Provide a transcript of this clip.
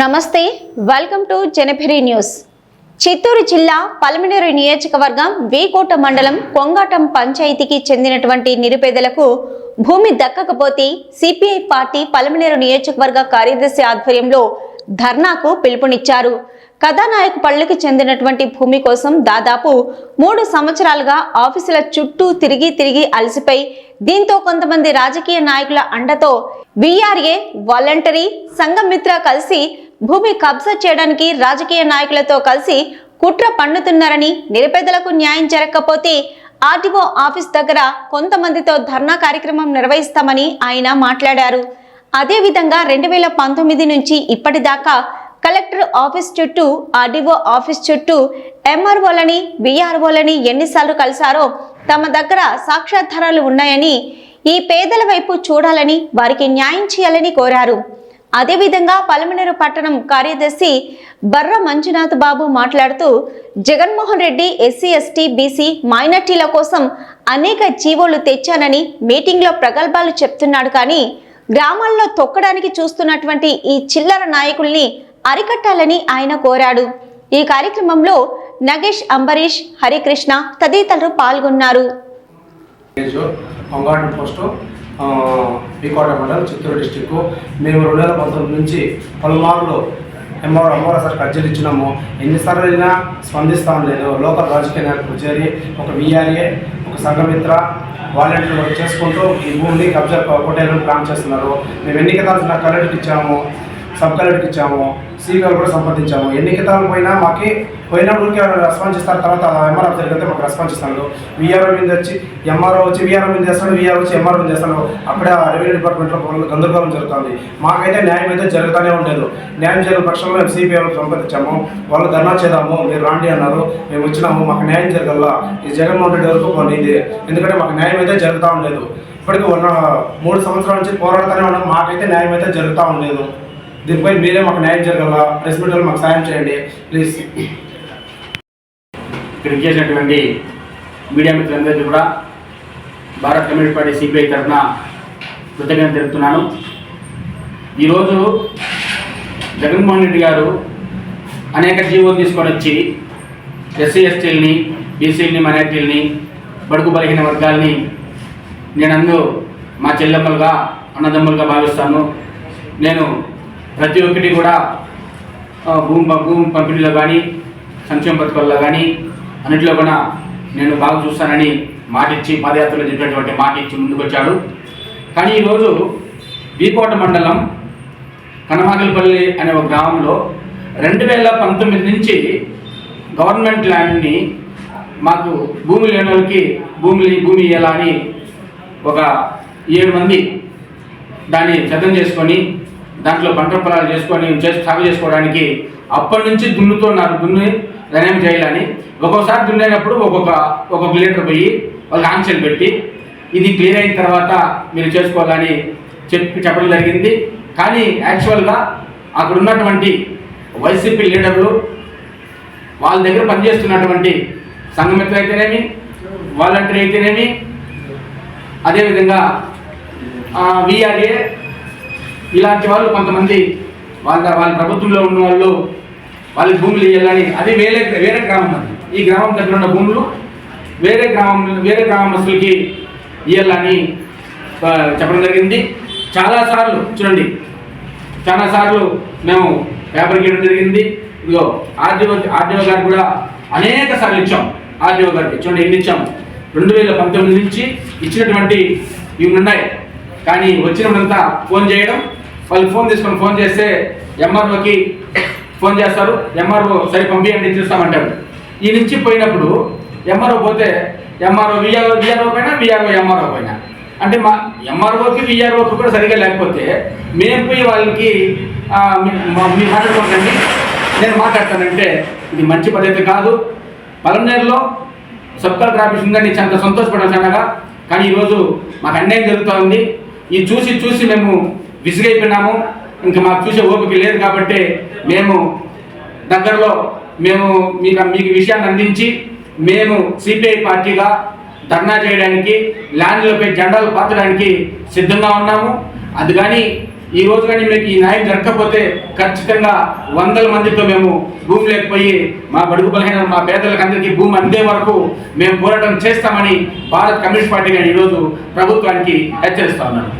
నమస్తే welcome to Janabhiri news. Chittoor జిల్లా పలమనేరు నియోజకవర్గం వీకోట మండలం కొంగాటం పంచాయతీకి చెందినటువంటి నిరుపేదలకు భూమి దక్కకపోతే సిపిఐ పార్టీ పలమనేరు నియోజకవర్గ కార్యదర్శి ఆధ్వర్యంలో ధర్నాకు పిలుపునిచ్చారు. కథానాయక పల్లెకి చెందినటువంటి భూమి కోసం దాదాపు మూడు సంవత్సరాలుగా ఆఫీసుల చుట్టూ తిరిగి తిరిగి అలసిపోయి దీంతో కొంతమంది రాజకీయ నాయకుల అండతో విఆర్ఏ వాలంటరీ సంఘమిత్ర కలిసి భూమి కబ్జా చేయడానికి రాజకీయ నాయకులతో కలిసి కుట్ర పన్నుతున్నారని నిరుపేదలకు న్యాయం జరగకపోతే ఆర్టీఓ ఆఫీస్ దగ్గర కొంతమందితో ధర్నా కార్యక్రమం నిర్వహిస్తామని ఆయన మాట్లాడారు. అదేవిధంగా రెండు వేల పంతొమ్మిది నుంచి ఇప్పటిదాకా కలెక్టర్ ఆఫీస్ చుట్టూ ఆర్డీఓ ఆఫీస్ చుట్టూ ఎంఆర్ఓలని బీఆర్ఓలని ఎన్నిసార్లు కలిశారో తమ దగ్గర సాక్ష్యాధారాలు ఉన్నాయని ఈ పేదల వైపు చూడాలని వారికి న్యాయం చేయాలని కోరారు. అదేవిధంగా పలమనేరు పట్టణం కార్యదర్శి బర్ర మంజునాథ్ బాబు మాట్లాడుతూ Jaganmohan Reddy SC ST BC మైనార్టీల కోసం అనేక జీవోలు తెచ్చానని మీటింగ్లో ప్రగల్భాలు చెప్తున్నాడు కానీ గ్రామాల్లో తొక్కడానికి చూస్తున్నటువంటి ఈ చిల్లర నాయకుల్ని అరికట్టాలని ఆయన కోరాడు. ఈ కార్యక్రమంలో నగేష్ అంబరీష్ హరికృష్ణ తదితరులు పాల్గొన్నారు. పోస్టు పీకోట మండలం చిత్తూరు డిస్టిక్. మేము రెండు వేల పంతొమ్మిది నుంచి పలుమార్లు ఎంఆర్ ఎంఆర్ సార్ అర్జీలు ఇచ్చినాము. ఎన్నిసార్లు అయినా స్పందిస్తాం లేదు. లోకల్ రాజకీయ నాయకులు చేరి ఒక విఆర్ఏ ఒక సంఘమిత్ర వాలంటీర్ వర్క్ చేసుకుంటూ ఈ భూమిని కబ్జా కొట్టేయాలని ప్లాన్ చేస్తున్నారు. మేము ఎన్ని కితాలు కరెంట్కి ఇచ్చాము. సబ్ కలెక్టర్కి ఇచ్చాము సీబీఐ కూడా సంప్రదించాము. ఎన్ని కితాలు పోయినా మాకు పోయినప్పటికి రెస్పాన్స్ ఇస్తారు తర్వాత ఎంఆర్ జరిగితే మాకు రెస్పాన్స్ ఇస్తాడు విఆర్ఓ మీద వచ్చి ఎంఆర్ఓ వచ్చి విఆర్ఓ మీద చేస్తాడు విఆర్ఓ వచ్చి ఎంఆర్ఓ మీద చేస్తాడు. అప్పుడే ఆ రెవెన్యూ డిపార్ట్మెంట్లో గందరగోళం జరుగుతుంది. మాకైతే న్యాయం అయితే జరుగుతూనే ఉండలేదు న్యాయం జరిగిన పక్షంలో మేము సిపిఐ సంప్రదించాము. వాళ్ళు ధర్నా చేద్దాము. మీరు రాండి అన్నారు. మేము వచ్చినాము. మాకు న్యాయం జరగల్లా ఈ జగన్మోహన్ రెడ్డి వరకు పోనీ ఎందుకంటే మాకు న్యాయం అయితే జరుగుతూ ఉండలేదు ఇప్పటికి ఉన్న మూడు సంవత్సరాల నుంచి పోరాడుతూనే ఉన్నాం. మాకైతే న్యాయం అయితే జరుగుతూ ఉండలేదు దీనిపై మీరే మాకు న్యాయం జరగల? ప్రెస్ మీట్ మాకు సాయం చేయండి. ప్లీజ్. ఇక్కడికి చేసినటువంటి మీడియా మిత్రులందరికీ కూడా భారత్ కమ్యూనిస్ట్ పార్టీ సిపిఐ తరఫున కృతజ్ఞత తెలుపుతున్నాను. ఈరోజు జగన్మోహన్ రెడ్డి గారు అనేక జీవోలు తీసుకొని వచ్చి ఎస్సీ ఎస్టీలని బీసీలని మైనార్టీలని బడుగు బలహీన వర్గాల్ని నేను అందు మా చెల్లెమ్మలుగా అన్నదమ్ములుగా భావిస్తాను. నేను ప్రతి ఒక్కటి కూడా భూమి భూమి పంపిణీలో కానీ సంక్షేమ పథకాల్లో కానీ అన్నింటిలో కూడా నేను బాగా చూస్తానని మాటిచ్చి పాదయాత్రలో చెప్పినటువంటి మాట ఇచ్చి ముందుకొచ్చాడు. కానీ ఈరోజు బీకోట మండలం కనమాగలపల్లి అనే ఒక గ్రామంలో రెండు వేల పంతొమ్మిది నుంచి గవర్నమెంట్ ల్యాండ్ని మాకు భూమి లేని వాళ్ళకి భూమిని భూమి ఇవ్వాలని ఒక ఏడు మంది దాన్ని సిద్ధం చేసుకొని దాంట్లో పంట పొలాలు చేసుకొని చేసి సాగు చేసుకోవడానికి అప్పటి నుంచి దున్నుతున్నారు దున్ని ధనం చేయాలని ఒక్కొక్కసారి దున్నేటప్పుడు ఒక్కొక్క ఒక్కొక్క లీటర్ పోయి వాళ్ళకి ఆంక్షలు పెట్టి ఇది క్లియర్ అయిన తర్వాత మీరు చేసుకోవాలని చెప్పి చెప్పడం జరిగింది. కానీ యాక్చువల్గా అక్కడ ఉన్నటువంటి వైసీపీ లీడర్లు వాళ్ళ దగ్గర పనిచేస్తున్నటువంటి సంఘమిత్రులు అయితేనేమి వాలంటీర్ అయితేనేమి అదేవిధంగా విఆర్ఏ ఇలాంటి వాళ్ళు కొంతమంది వాళ్ళ వాళ్ళ ప్రభుత్వంలో ఉన్న వాళ్ళు వాళ్ళకి భూములు ఇవ్వాలని అది వేరే వేరే గ్రామం అది. ఈ గ్రామం దగ్గర ఉన్న భూములు వేరే గ్రామం వేరే గ్రామస్తులకి ఇవ్వాలని చెప్పడం జరిగింది. చాలాసార్లు చూడండి చాలాసార్లు మేము పేపర్కి ఇవ్వడం జరిగింది. ఇదిగో ఆర్డీఓ ఆర్డీఓ గారు కూడా అనేక సార్లు ఇచ్చాం. ఆర్డీఓ గారికి చూడండి ఎన్ని ఇచ్చాం? రెండు వేల పంతొమ్మిది నుంచి ఇచ్చినటువంటి ఇవి ఉన్నాయి. కానీ వచ్చినప్పుడంతా ఫోన్ చేయడం వాళ్ళు ఫోన్ తీసుకొని ఫోన్ చేస్తే ఎంఆర్ఓకి ఫోన్ చేస్తారు. ఎంఆర్ఓ సరే పంపించండి చూస్తామంటారు. ఈ నుంచి పోయినప్పుడు ఎంఆర్ఓ పోతే ఎంఆర్ఓ విఆర్ఓ విఆర్ఓ పైన విఆర్ఓ ఎంఆర్ఓ పైన అంటే మా ఎంఆర్ఓకి విఆర్ఓకి కూడా సరిగా లేకపోతే మేము పోయి వాళ్ళకి మీ- మా- మీరు మాట్లాడుకోకండి నేను మాట్లాడతానంటే ఇది మంచి పద్ధతి కాదు. పలనేరులో సబ్ కలెక్టర్ ఆఫీస్ ఉందని చాలా సంతోషపడాను కానీ ఈరోజు మాకు అన్యాయం జరుగుతూ ఉంది ఈ చూసి చూసి మేము విసిగైపోయినాము. ఇంకా మాకు చూసే ఓపిక లేదు కాబట్టి మేము దగ్గరలో మేము మీకు మీకు విషయాన్ని అందించి మేము సిపిఐ పార్టీగా ధర్నా చేయడానికి ల్యాండ్లపై జెండాలు పాతడానికి సిద్ధంగా ఉన్నాము. అది కానీ ఈ రోజు కానీ మీకు ఈ న్యాయం జరగకపోతే ఖచ్చితంగా వందల మందితో మేము భూమి లేకపోయి మా బడుగు బలహీన మా పేదలకు అందరికీ భూమి అందే వరకు మేము పోరాటం చేస్తామని భారత్ కమ్యూనిస్ట్ పార్టీ కానీ ఈరోజు ప్రభుత్వానికి హెచ్చరిస్తా ఉన్నాను.